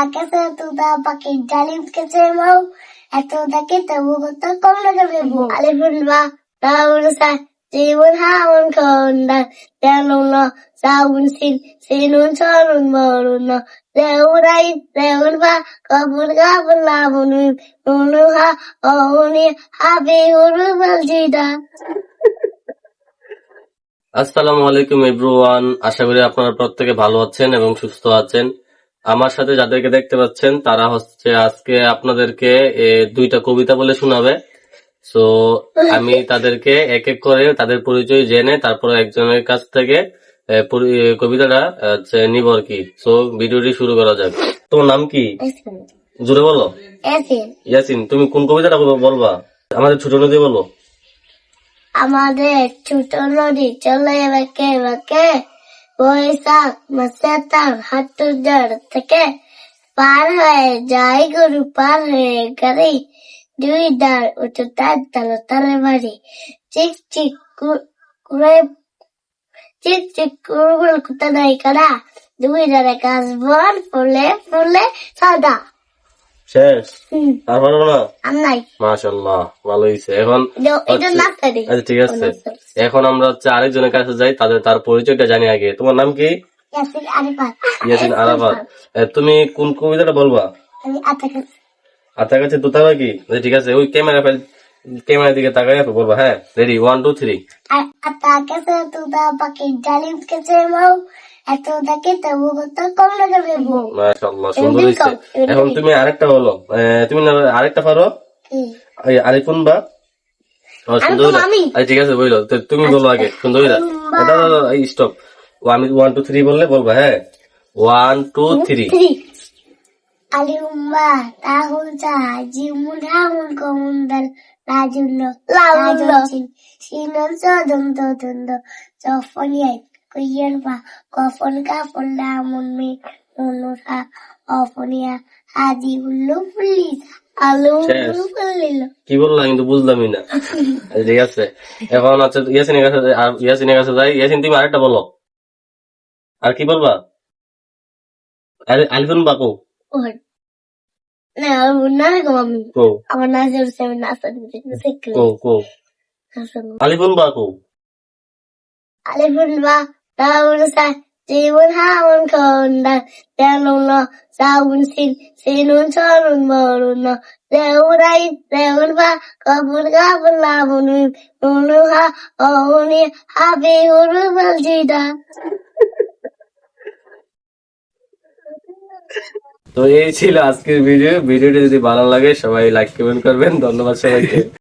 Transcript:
Ataque tu da pa que jalim que se mau. Eto da que te bugo to kom na gabe bu. Ale bulba. Da ursa. Jiwon ha un konda. Telung no. Sa un sin. Sinun chorun morun no. Leurai. Leun ba. Kabul kabul labunun. Nunu ha. Ouni. Habi uru baljida. আসসালামু আলাইকুম everyone আশা করি আপনারা প্রত্যেকে ভালো আছেন এবং সুস্থ আছেন আমার সাথে যাদেরকে দেখতে পাচ্ছেন তারা হচ্ছে আজকে আপনাদেরকে দুইটা কবিতা বলে শোনাবে। সো আমি তাদেরকে এক এক করে তাদের পরিচয় জেনে তারপর একজনের কাছ থেকে কবিতাটা হচ্ছে নিব আর কি। সো ভিডিওটি শুরু করা যাক। তোমার নাম কি. জোরে বলো। ইয়াসিন তুমি কোন কবিতাটা বলবা? আমাদের ছোট নদী বলো। আমাদের ছোট নদী চলে বেঁকে বেঁকে। বৈশাখ মাসে তার জড় থেকে পার হয়ে যায় গরু পার হয়ে গাড়ি দুই ডার উঁচু তার তালো তারে বাড়ি। চিক চিক কুড়ে চিক চিক কুড়গুল কুতা নাই কারা। দুই ডারে গাছ বন ফুলে ফুলে সাদা। শেষ। মাশাল্লাহ ভালো হয়েছে এখন আচ্ছা ঠিক আছে। এখন আমরা হচ্ছে আরেকজনের কাছে যাই তাদের তার পরিচয়টা জানি আগে। তোমার নাম কি? ইয়াসিন আরাফাত। তুমি কোন কবিতাটা বলবা? আতাকে কাছে তো কি? আচ্ছা, ঠিক আছে। ওই ক্যামেরা ফেল ক্যামেরার দিকে তাকাই বলবা হ্যাঁ? Ready one two three. da pa que jalim সুন্দর। এখন তুমি আরেকটা বলো। তুমি আরেকটা পারো? আরেকুন বা সুন্দর আচ্ছা ঠিক আছে বলল তুমি বলো আগে সুন্দর স্টপ আমি ওয়ান টু থ্রি বললে বলবা হ্যাঁ? One two three Three. Ali umba tahun sa jimun hamun komundal lajuno lajuno sinon pierva kofon ka fon da mon me ono sa ofonia adi ulu please alu ulu কি বললাম আমি তো বুঝলামই না। আচ্ছা, ঠিক আছে। এখন আচ্ছা ইয়াসিনের কাছে আর ইয়াসিনের কাছে যাই। ইয়াসিন তুমি আরেকটা বলো। আর কি বলবা? আলিফুন বাকু আলিফুন বাকু আলিফুন বা Ako na sa sa nasa dito sa কো klo. কো আলিফুন বাকু Alipun ba tawon sa jiwon haon konda telong no sawun sin sinun sorun morun no leurai leun ba kabul kabul labun nunu ha ouni habi uru baljida. তো এই ছিল আজকের video ভিডিওটি যদি ভালো লাগে সবাই লাইক কমেন্ট করবেন ধন্যবাদ সবাইকে